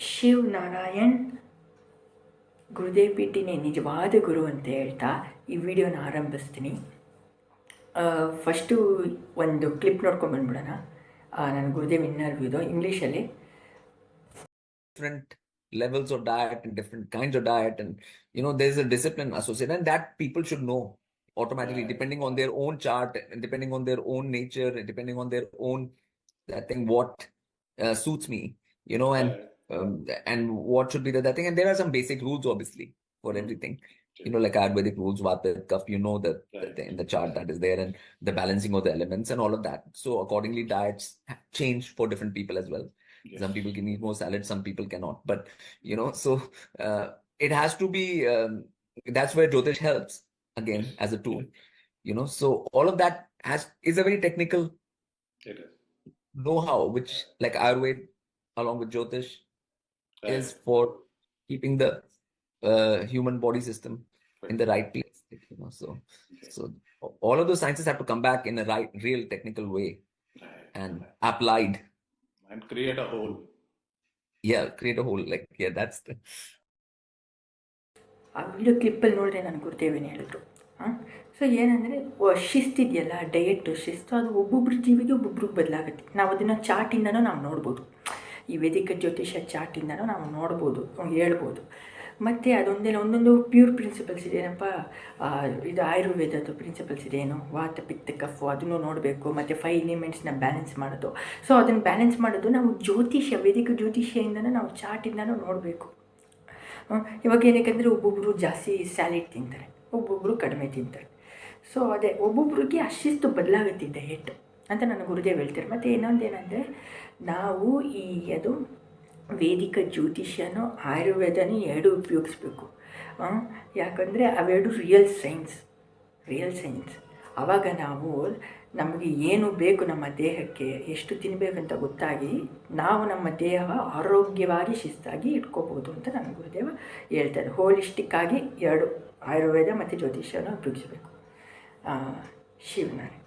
Shivnarine Gurudev ಪೀಠಿನ ನಿಜವಾದ ಗುರು ಅಂತ ಹೇಳ್ತಾ ಈ ವಿಡಿಯೋನ ಆರಂಭಿಸ್ತೀನಿ. ಫಸ್ಟು ಒಂದು ಕ್ಲಿಪ್ ನೋಡ್ಕೊಂಡು ಬಂದ್ಬಿಡೋಣ. ನಾನು ಗುರುದೇವ್ ಇನ್ನಾರು ಇದು ಇಂಗ್ಲೀಷಲ್ಲಿ different levels of diet different kinds of diet and you know they is a discipline associate and that people should know automatically depending on their own chart depending on their own nature depending on their own I think what suits me you know and um, and what should be the that thing? And there are some basic rules obviously for Mm. everything. You know like ayurvedic rules vata cup you know that Right. the, in the chart that is there and the balancing of the elements and all of that. So accordingly diets change for different people as well. Some people can eat more salad some people cannot. But you know so uh, it has to be um, that's where jyotish helps again as a tool you know. So all of that has is a very technical know-how which like ayurveda along with jyotish Right. is for keeping the uh, human body system in the right place you know so Okay. so all of those sciences have to come back in a right real technical way Right. and applied and create a whole. yeah create a whole like yeah that's the ಆ video ಕ್ಲಿಪ್ಪಲ್ಲಿ ನೋಡಿದ್ರೆ ನನ್ನ ಗುರುದೇವೇನು ಹೇಳಿದ್ರು ಹಾಂ so ಏನಂದರೆ ಶಿಸ್ತಿದೆಯಲ್ಲ diet ಶಿಸ್ತು ಅದು ಒಬ್ಬೊಬ್ರ ಜೀವಿಗೆ ಒಬ್ಬೊಬ್ರಿಗೆ ಬದಲಾಗುತ್ತೆ ನಾವು ಅದನ್ನು ಚಾಟಿಂದನೂ ನಾವು ನೋಡ್ಬೋದು ಈ ವೇದಿಕ ಜ್ಯೋತಿಷ ಚಾಟಿಂದನೂ ನಾವು ನೋಡ್ಬೋದು, ಹೇಳ್ಬೋದು. ಮತ್ತು ಅದೊಂದೇನ ಒಂದೊಂದು ಪ್ಯೂರ್ ಪ್ರಿನ್ಸಿಪಲ್ಸ್ ಇದೇನಪ್ಪ ಇದು ಆಯುರ್ವೇದದ್ದು ಪ್ರಿನ್ಸಿಪಲ್ಸ್ ಇದೇನು ವಾತ, ಪಿತ್ತ, ಕಫು ಅದನ್ನು ನೋಡಬೇಕು. ಮತ್ತು ಫೈ ಎಲಿಮೆಂಟ್ಸ್ನ ಬ್ಯಾಲೆನ್ಸ್ ಮಾಡೋದು. ಸೊ ಅದನ್ನು ಬ್ಯಾಲೆನ್ಸ್ ಮಾಡೋದು ನಾವು ಜ್ಯೋತಿಷ್ಯ, ವೇದಿಕ ಜ್ಯೋತಿಷ್ಯದಿಂದನೂ ನಾವು ಚಾಟಿಂದನೂ ನೋಡಬೇಕು. ಇವಾಗ ಏನಕ್ಕೆ ಒಬ್ಬೊಬ್ಬರು ಜಾಸ್ತಿ ಸ್ಯಾಲೆಡ್ ತಿಂತಾರೆ ಒಬ್ಬೊಬ್ಬರು ಕಡಿಮೆ ತಿಂತಾರೆ. ಸೊ ಅದೇ ಒಬ್ಬೊಬ್ರಿಗೆ ಅಷ್ಟಿಷ್ಟು ಬದಲಾಗುತ್ತೆ ಡಯೆಟ್ ಅಂತ ನನ್ನ ಗುರುದೇವ್ ಹೇಳ್ತಾರೆ. ಮತ್ತು ಇನ್ನೊಂದು ಏನಂದರೆ ನಾವು ಈ ಅದು ವೇದಿಕ ಜ್ಯೋತಿಷ್ಯನೂ ಆಯುರ್ವೇದನೂ ಎರಡು ಉಪಯೋಗಿಸ್ಬೇಕು. ಯಾಕಂದರೆ ಅವೆರಡು ರಿಯಲ್ ಸೈನ್ಸ್ ರಿಯಲ್ ಸೈನ್ಸ್ ಆವಾಗ ನಾವು ನಮಗೆ ಏನು ಬೇಕು ನಮ್ಮ ದೇಹಕ್ಕೆ, ಎಷ್ಟು ತಿನ್ನಬೇಕಂತ ಗೊತ್ತಾಗಿ ನಾವು ನಮ್ಮ ದೇಹ ಆರೋಗ್ಯವಾಗಿ ಶಿಸ್ತಾಗಿ ಇಟ್ಕೋಬೋದು ಅಂತ ನನ್ನ ಗುರುದೇವ ಹೇಳ್ತಾರೆ. ಹೋಲಿಸ್ಟಿಕ್ ಆಗಿ ಎರಡು ಆಯುರ್ವೇದ ಮತ್ತು ಜ್ಯೋತಿಷ್ಯನ ಉಪಯೋಗಿಸಬೇಕು. ಶಿವನಾರಾಯಣ.